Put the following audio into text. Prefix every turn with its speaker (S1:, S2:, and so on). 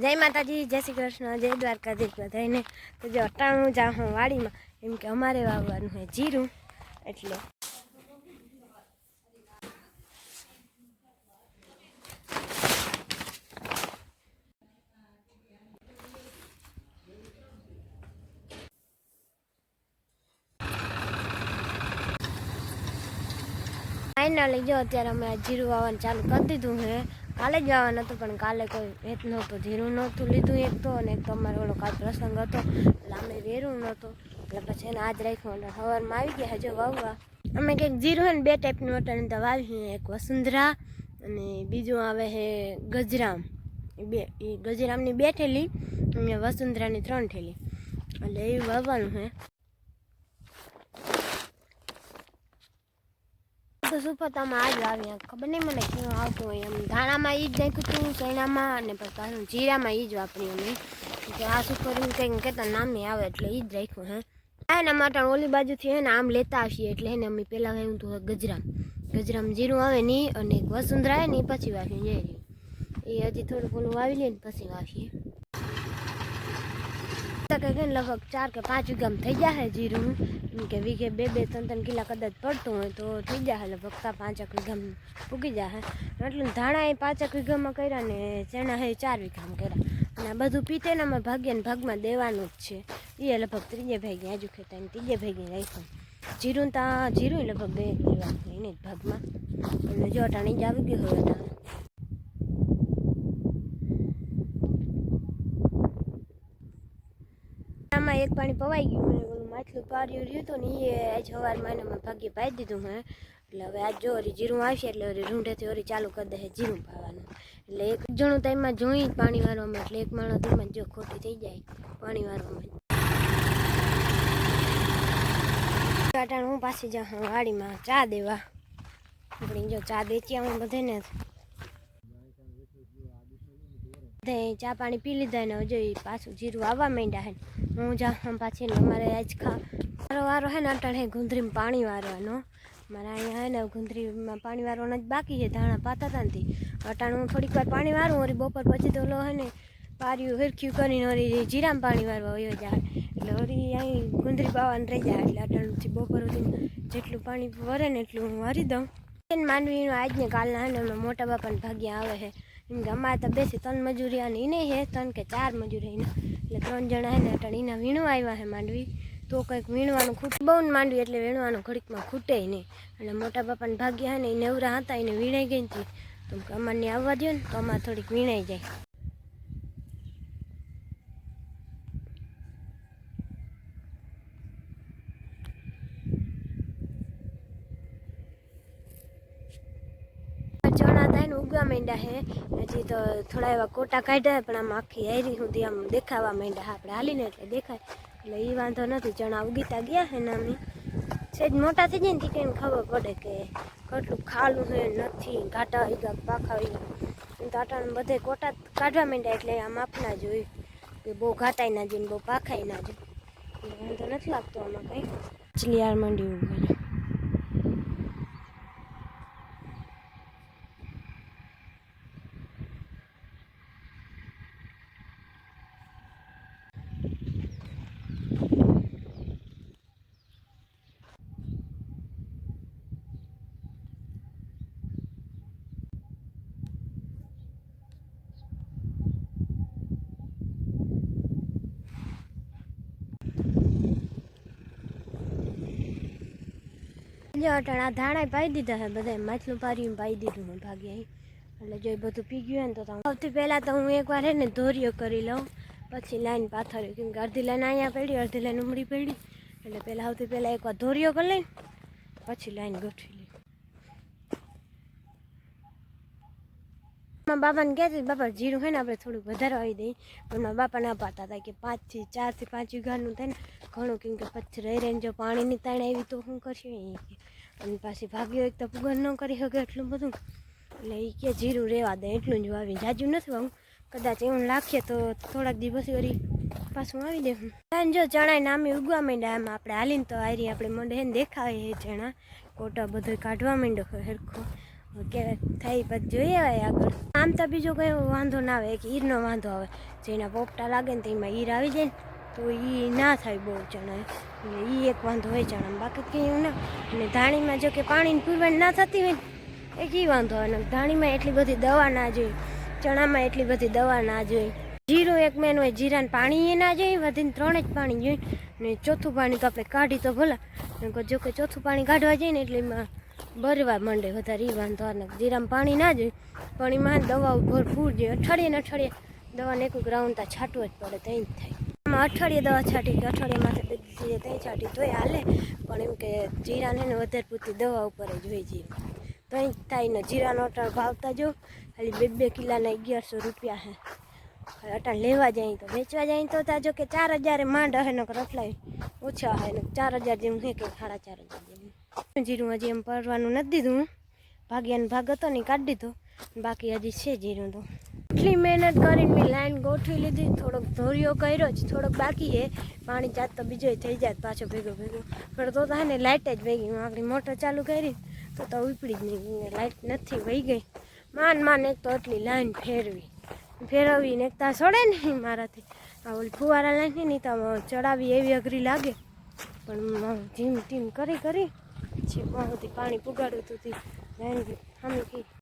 S1: જય માતાજી, જય શ્રી કૃષ્ણ, જય દ્વારકાધીશ બધાને તો જે અટાણું જા હું વાડીમાં, એમ કે અમારે વાવવાનું છે જીરું, એટલે. ફાઇનલી જો અત્યારે અમે જીરું વાવવાનું ચાલુ કરી દીધું છે કાલે જ વાવવાનું હતું, પણ કાલે કોઈ વેત નહોતું. જીરું નહોતું લીધું એક તો, અને એક તો અમારો ઓલો કાલ પ્રસંગ હતો. એટલે અમે વેરું નહોતું. એટલે પછી એને આજ રાખ્યું એટલે સવારમાં આવી ગયા હજુ વાવવા. અમે કંઈક જીરું છે ને બે ટાઈપનું હતું તો વાવી એક વસુંધરા અને બીજું આવે છે ગજરામ. બે, એ ગજરામની બે ઠેલી અને વસુંધરાની ત્રણ ઠેલી એટલે એ વાવવાનું છે. તો સુપતામાં આજ આવી ખબર નહીં મને કેવું આવતું હોય એમ. ધાણામાં ઈ જ નાખ્યું હતું ચણામાં અને પછી જીરામાં ઈ જ વાપર્યું અમે. કે આ સુપર કંઈક કહેતા નામે આવે એટલે ઈ જ રાખ્યું, હે. એના માટે ઓલી બાજુથી, હે ને, આમ લેતા આવીએ એટલે એને અમે પહેલાં વાવ્યું હતું ગજરામ. ગજરામ જીરું આવે નહીં અને વસુંધરા આવે ને પછી વાવ્યું એ હજી થોડું ઓલું વાવી લઈએ ને પછી વાવીએ. તો કંઈક લગભગ ચાર કે પાંચ વીઘામાં થઈ જશે જીરું. કે વીઘે બે બે, ત્રણ ત્રણ કિલા કદાચ પડતું હોય તો થઈ જશે લગભગ તા પાંચેક વીઘામાં પૂગી જશે એટલે ધાણા એ પાંચેક વીઘામાં કર્યા ને ચણા એ ચાર વીઘામાં કર્યા. અને આ બધું પીતે ને અમે ભાગ્યને ભાગમાં દેવાનું જ છે. એ લગભગ ત્રીજે ભાગી, આજુ ખેતા ને ત્રીજે ભાગી રાખ્યું. જીરું તા જીરું લગભગ બે લેવાનું એને જ ભાગમાં. અને જો અટાણી જ આવી ગયું હોય અટાણે આમાં એક પાણી પવાઈ ગયું મને ઓલું માછલું પાર્યું રહ્યું હતું ને એ આજ સવારમાં મેં ભાગ્ય પાઈ દીધું હે એટલે હવે આજ જો ઓરી જીરું આવશે એટલે ઓરી રૂંઢેથી વળી ચાલુ કરી દે જીરું પાવાનું એટલે એક જણું તો એમાં જોઈ પાણી વારવામાં, એટલે એક માણસ એમાં જો ખોટી થઈ જાય પાણી વારવામાં. કાટાણ હું પાછી જાઉં વાડીમાં ચા દેવા. આપણે જો ચા દેચી આવું બધાને. બધે ચા પાણી પી લીધા ને હજુ પાછું જીરું આવવા માંડ્યા હે હું જાઉં પાછી અમારે આજ ખા મારો વારો હે ને અટાણે ગુંદરીમાં પાણી વારવાનો. મારા અહીંયા હે ને ગુંદરીમાં પાણી વારવાનો જ બાકી છે, ધાણા પાતા હતા નથી અટાણે હું થોડીક વાર પાણી વારું, વળી બપોર પછી તો લો હે ને પાર્યું હિરખ્યું કરીને વળી જીરામાં પાણી વારવા વયો જાય. એટલે વળી અહીં ગુંદરી પાવાનું રહી જાય, એટલે અટાણુંથી બપોર સુધી જેટલું પાણી વરે ને એટલું હું વારી દઉં. માનવીનું આજને કાલના હે ને મોટા બાપાને ભાગ્યા આવે છે. એમ કે અમારે તો બેસી ત્રણ મજૂરી અને એને હે ત્રણ કે ચાર મજૂરી એને એટલે ત્રણ જણા હે ને અટણ એના વીણવા આવ્યા હે માંડવી. તો કંઈક વીણવાનું ખૂટ. બહુ ને માંડવી એટલે વીણવાનું ઘડીકમાં ખૂટે નહીં. એટલે મોટા બાપાને ભાગ્યા હે ને એ નવરા હતા એને વીણાઈ ગઈ હતી તો અમારને આવવા દો ને, તો અમારે થોડીક વીણાઈ જાય ચણા થાય ઉગવા માંડ્યા હે. હજી તો થોડા એવા કોટા કાઢ્યા પણ આમ આખી હેરી સુધી આમ દેખાવા માંડ્યા આપણે હાલીને એટલે દેખાય. એટલે એ વાંધો નથી, ચણા ઉગીતા ગયા હે ને અમે સેજ મોટા થઈ જાય ને તીકે ખબર પડે કે કેટલું ખાલું હે, નથી, ઘાટા આવી ગયા, પાખા આવી ગયા. ટાટાને બધે કોટા કાઢવા માંડ્યા એટલે આમ આપના જોયું કે બહુ ઘાટાઈ ના જોઈએ બહુ પાખાઈ ના જોઈએ વાંધો નથી લાગતો આમાં કંઈ. ચલિયાર મંડી ઊભી જો આ ધાણા પાઈ દીધા છે બધા માછલું પારી પાઈ દીધું મેં ભાગી અહીં. એટલે જો એ બધું પી ગયું ને તો સૌથી પહેલાં તો હું એકવાર હે ને ધોરીઓ કરી લઉં. પછી લાઈન પાથર્યું કેમ કે અડધી લાઈન અહીંયા પડી, અડધી લાઈન ઉમડી પડી. એટલે પહેલાં સૌથી પહેલાં એકવાર ધોરીઓ કરી લઈને પછી લાઈન ગોઠવી લઈ. બાપાને કહેતી બાપા જીરું હોય ને આપણે થોડુંક વધારે આવી દઈએ. પણ બાપાને પાડતા હતા કે પાંચથી ચારથી પાંચ વીઘાનું થાય ને ઘણું કેમ કે પછી રહી રહીને જો પાણીની તાણ આવી તો શું કરશે અને પાછી ભાગ્યો એક તો પુગર ન કરી શકે એટલું બધું. એટલે એ કે જીરું રહેવા દે, એટલું જ વાવી જાજુ નથી વાવું. કદાચ એવું લાખીએ તો થોડાક દિવસ વળી પાછું આવી દે અને જો ચણા નામે ઉગવા માંડ્યા એમ આપણે હાલીને તો આરી આપણે ને દેખાય એ ચણા. કોટા બધો કાઢવા માંડ્યો હરખો. કે થઈ પછી જોઈએ આગળ. આમ તો બીજો કંઈ વાંધો ના આવે કે ઈરનો વાંધો આવે. જેના પોપટા લાગે ને તો એમાં ઈર આવી જાય ને તો એ ના થાય બહુ ચણા. એટલે એ એક વાંધો હોય ચણામાં. બાકી કંઈ એવું ના. અને ધાણીમાં જો કે પાણીની પીવણ ના થતી હોય એક ઈ વાંધો અને ધાણીમાં એટલી બધી દવા ના જોઈએ. ચણામાં એટલી બધી દવા ના જોઈએ. જીરું એક મેન હોય, જીરાને પાણી એ ના જોઈએ. વધીને ત્રણે જ પાણી જોઈએ. ને ચોથું પાણી તો આપણે કાઢી તો ભલા. જો કે ચોથું પાણી કાઢવા જઈએ ને એટલે એમાં ભરવા માંડે વધારે એ વાંધો અને જીરામાં પાણી ના જોઈએ. પણ એમાં દવાઓ ભરપૂર જોઈએ. અઠવાડિયે ને અઠવાડિયે દવાને એક ગ્રાઉન્ડ તો છાંટવું જ પડે. તો જ થાય. અઠવાડિયે દવા છાંટી અઠવાડિયામાં બધી ત્યાં છાંટી તોય હાલે. પણ એમ કે જીરાને વધારે પૂરતી દવા ઉપર જ હોય જીરું તો અહીં થાય ને જીરાનો અટાણ ભાવતા જો. ખાલી બે બે કિલાના અગિયારસો રૂપિયા હે. અટાણ લેવા જાય તો વેચવા જાય તો તા જો કે ચાર હજાર માંડ હે, નકર અટલાય ઓછા હે ને ચાર હજાર જેમ હે કે સાડા ચાર હજાર જેમ જીરું હજી એમ પરવાનું નથી દીધું. ભાગ્યાનો ભાગ હતો ને કાઢી દીધો. બાકી હજી છે જીરું તો. એટલી મહેનત કરીને મેં લાઈન ગોઠવી લીધી. થોડોક ધોરિયો કર્યો જ, થોડોક બાકી હે પાણી જાત તો બીજો થઈ જાય પાછો ભેગો ભેગો. પણ તો થાય લાઇટ જ ભેગી હું આપણી મોટર ચાલુ કરી, તો તો ઉપડી જ નહીં. લાઇટ નથી વહી ગઈ. માન માન એક તો એટલી લાઈન ફેરવી. ફેરવી ને એક તા સડે નહીં મારાથી. આ ઓલી ફુવારા લાઈન નહીં તો ચડાવી એવી અઘરી લાગે. પણ જીમ ટીમ કરી કરી પછી સુધી પાણી પુગાડ્યું હતું લાઈન સામે